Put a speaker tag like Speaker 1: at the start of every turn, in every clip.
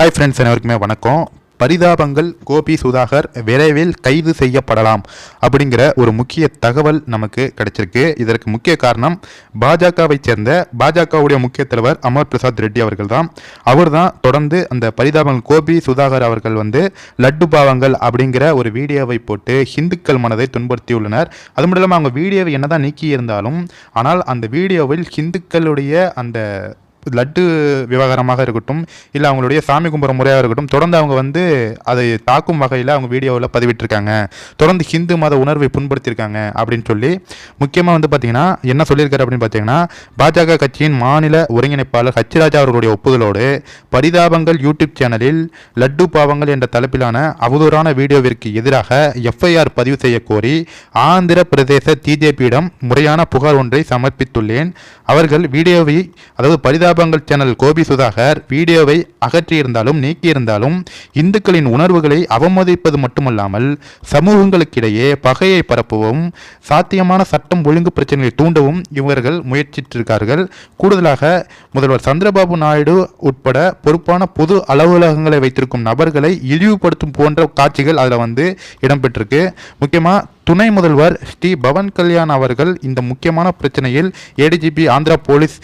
Speaker 1: Hi friends அனைவருக்குமே வணக்கம். பரிதாபங்கள் கோபி சுதாகர் விரைவில் கைது செய்யப்படலாம் அப்படிங்கிற ஒரு முக்கிய தகவல் நமக்கு கிடைச்சிருக்கு. இதற்கு முக்கிய காரணம் பாஜகவை சேர்ந்த பாஜகவுடைய முக்கிய தலைவர் அமர் பிரசாத் ரெட்டி அவர்கள் தான். அவர் தான் தொடர்ந்து அந்த பரிதாபங்கள் கோபி சுதாகர் அவர்கள் வந்து லட்டு பாவங்கள் அப்படிங்கிற ஒரு வீடியோவை போட்டு ஹிந்துக்கள் மனதை துன்புறுத்தியுள்ளனர். அது மட்டும் இல்லாமல் அவங்க வீடியோவை என்னதான் நீக்கி இருந்தாலும் ஆனால் அந்த வீடியோவில் ஹிந்துக்களுடைய அந்த லட்டு விவகாரமாக இருக்கட்டும் இல்லை அவங்களுடைய சாமி கும்புற முறையாக இருக்கட்டும் தொடர்ந்து அவங்க வந்து அதை தாக்கும் வகையில் அவங்க வீடியோவில் பதிவிட்டிருக்காங்க. தொடர்ந்து ஹிந்து மத உணர்வை புண்படுத்தியிருக்காங்க அப்படின்னு சொல்லி முக்கியமாக வந்து பார்த்தீங்கன்னா என்ன சொல்லியிருக்காரு அப்படின்னு பார்த்தீங்கன்னா பாஜக கட்சியின் மாநில ஒருங்கிணைப்பாளர் ஹச் ராஜா அவர்களுடைய ஒப்புதலோடு பரிதாபங்கள் யூடியூப் சேனலில் லட்டு பாவங்கள் என்ற தலைப்பிலான அவதூறான வீடியோவிற்கு எதிராக எஃப்ஐஆர் பதிவு செய்ய கோரி ஆந்திர பிரதேச டிஜேபியிடம் முறையான புகார் ஒன்றை சமர்ப்பித்துள்ளேன். அவர்கள் வீடியோவை அதாவது பரிதாப பங்கல் சேனல் கோபி சுதாகர் வீடியோவை அகற்றியிருந்தாலும் நீக்கியிருந்தாலும் இந்துக்களின் உணர்வுகளை அவமதிப்பது மட்டுமல்லாமல் சமூகங்களுக்கிடையே பகையை பரப்பவும் சாத்தியமான சட்டம் ஒழுங்கு பிரச்சனைகளை தூண்டவும் இவர்கள் முயற்சித்திருக்கார்கள். கூடுதலாக முதல்வர் சந்திரபாபு நாயுடு உட்பட பொறுப்பான பொது அலுவலகங்களை வைத்திருக்கும் நபர்களை இழிவுபடுத்தும் போன்ற காட்சிகள் அதில் வந்து இடம்பெற்றிருக்கு. முக்கியமாக துணை முதல்வர் ஸ்ரீ பவன் கல்யாண் அவர்கள் இந்த முக்கியமான பிரச்சனையில் ஏடிஜிபி ஆந்திரா போலீஸ்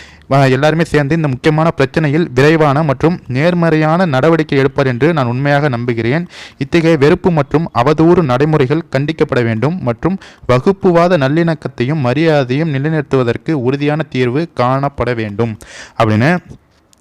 Speaker 1: எல்லாருமே சேர்ந்து இந்த முக்கியமான பிரச்சனையில் விரைவான மற்றும் நேர்மறையான நடவடிக்கை எடுப்பார் என்று நான் உண்மையாக நம்புகிறேன். இத்தகைய வெறுப்பு மற்றும் அவதூறு நடைமுறைகள் கண்டிக்கப்பட வேண்டும் மற்றும் வகுப்புவாத நல்லிணக்கத்தையும் மரியாதையும் நிலைநிறுத்துவதற்கு உறுதியான தீர்வு காணப்பட வேண்டும். அப்படின்னு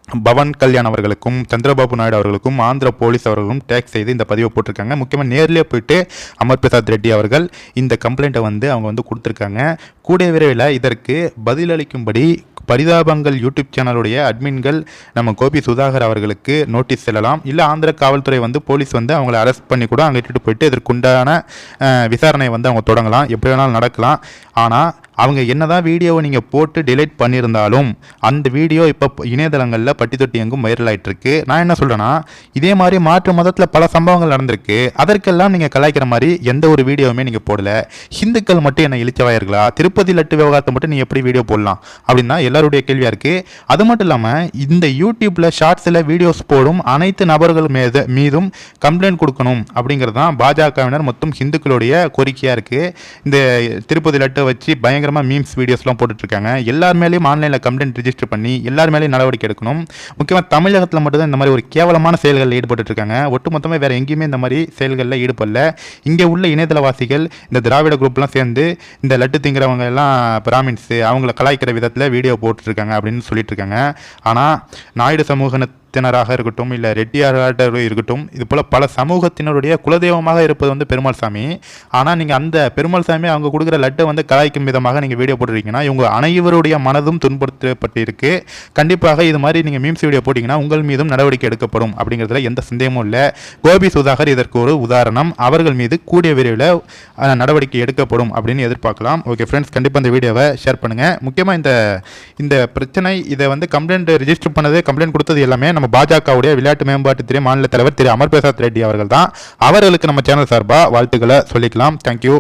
Speaker 1: பவன் கல்யாண் அவர்களுக்கும் சந்திரபாபு நாயுடு அவர்களுக்கும் ஆந்திர போலீஸ் அவர்களும் டேக் செய்து இந்த பதிவை போட்டிருக்காங்க. முக்கியமாக நேர்லேயே போயிட்டு அமர் பிரசாத் ரெட்டி அவர்கள் இந்த கம்ப்ளைண்ட்டை வந்து அவங்க வந்து கொடுத்துருக்காங்க. கூடிய விரைவில் இதற்கு பதிலளிக்கும்படி பரிதாபங்கள் யூடியூப் சேனலுடைய அட்மின்கள் நம்ம கோபி சுதாகர் அவர்களுக்கு நோட்டீஸ் செல்லலாம். இல்லை ஆந்திர காவல்துறை வந்து போலீஸ் வந்து அவங்கள அரெஸ்ட் பண்ணி கூட அங்கே இட்டுட்டு போயிட்டு இதற்குண்டான அஹ், விசாரணை வந்து அவங்க தொடங்கலாம். எப்படி வேணாலும் நடக்கலாம். ஆனால் அவங்க என்னதான் வீடியோவை நீங்கள் போட்டு டிலைட் பண்ணியிருந்தாலும் அந்த வீடியோ இப்போ இணையதளங்களில் பட்டி தொட்டி எங்கும் வைரல் ஆகிட்டுருக்கு நான் என்ன சொல்கிறேன்னா இதே மாதிரி மாற்று மதத்தில் பல சம்பவங்கள் நடந்திருக்கு. அதற்கெல்லாம் நீங்கள் கலாய்க்கிற மாதிரி எந்த ஒரு வீடியோவுமே நீங்கள் போடல. ஹிந்துக்கள் மட்டும் என்ன இழிச்சவாயர்களா திருப்பதி லட்டு விவகாரத்தை மட்டும் நீ எப்படி வீடியோ போடலாம்? அப்படின்னா எல்லாருடைய கேள்வியாக இருக்குது அது மட்டும் இல்லாமல் இந்த யூடியூப்பில் ஷார்ட்ஸில் வீடியோஸ் போடும் அனைத்து நபர்கள் மீது மீதும் கம்ப்ளைண்ட் கொடுக்கணும் அப்படிங்கிறது தான் பாஜகவினர் மொத்தம் ஹிந்துக்களுடைய கோரிக்கையாக இருக்குது இந்த திருப்பதி லட்டை வச்சு பயங்கர பயங்கரமாக மீம்ஸ் வீடியோஸ்லாம் போட்டுட்ருக்காங்க. எல்லார் மேலேயும் ஆன்லைனில் கம்ப்ளைண்ட் ரிஜிஸ்டர் பண்ணி எல்லார் மேலேயும் நடவடிக்கை எடுக்கணும். முக்கியமாக தமிழகத்தில் மட்டும்தான் இந்த மாதிரி ஒரு கேவலமான செயல்களில் ஈடுபட்டுருக்காங்க ஒட்டுமொத்தமாக வேறு எங்கேயுமே இந்த மாதிரி செயல்களில் ஈடுபடல. இங்கே உள்ள இணையதளவாசிகள் இந்த திராவிட குரூப்லாம் சேர்ந்து இந்த லட்டு திங்கிறவங்க எல்லாம் பிராமின்ஸு அவங்கள கலாய்க்கிற விதத்தில் வீடியோ போட்டுட்ருக்காங்க அப்படின்னு சொல்லிட்டு இருக்காங்க ஆனால் நாயுடு சமூகத்தினராக இருக்கட்டும் இல்லை ரெட்டியாராக இருக்கட்டும் இது போல் பல சமூகத்தினருடைய குலதெய்வமாக இருப்பது வந்து பெருமாள் சாமி ஆனால் நீங்கள் அந்த பெருமாள் சாமி அவங்க கொடுக்குற லட்டை வந்து கலாய்க்கும் விதமாக நீங்கள் வீடியோ போட்டுருக்கீங்கன்னா இவங்க அனைவருடைய மனதும் துன்படுத்தப்பட்டிருக்கு கண்டிப்பாக இது மாதிரி நீங்கள் மீம்ஸ் வீடியோ போட்டிங்கன்னா உங்கள் மீதும் நடவடிக்கை எடுக்கப்படும் அப்படிங்கிறதுல எந்த சந்தேகமும் இல்லை. கோபி சுதாகர் இதற்கு ஒரு உதாரணம். அவர்கள் மீது கூடிய விரைவில் நடவடிக்கை எடுக்கப்படும் அப்படின்னு எதிர்பார்க்கலாம். ஓகே ஃப்ரெண்ட்ஸ் கண்டிப்பாக இந்த வீடியோவை ஷேர் பண்ணுங்கள் முக்கியமாக இந்த இந்த பிரச்சனை இதை வந்து கம்ப்ளைண்ட் ரிஜிஸ்டர் பண்ணது கம்ப்ளைண்ட் கொடுத்தது எல்லாமே நம்ம நம்ம பாஜகவுடைய விளையாட்டு மேம்பாட்டுத்துறை மாநில தலைவர் திரு அமர் பிரசாத் ரெட்டி அவர்கள் தான் அவர்களுக்கு நம்ம சேனல் சார்பாக வாழ்த்துக்களை சொல்லிக்கலாம். தேங்க்யூ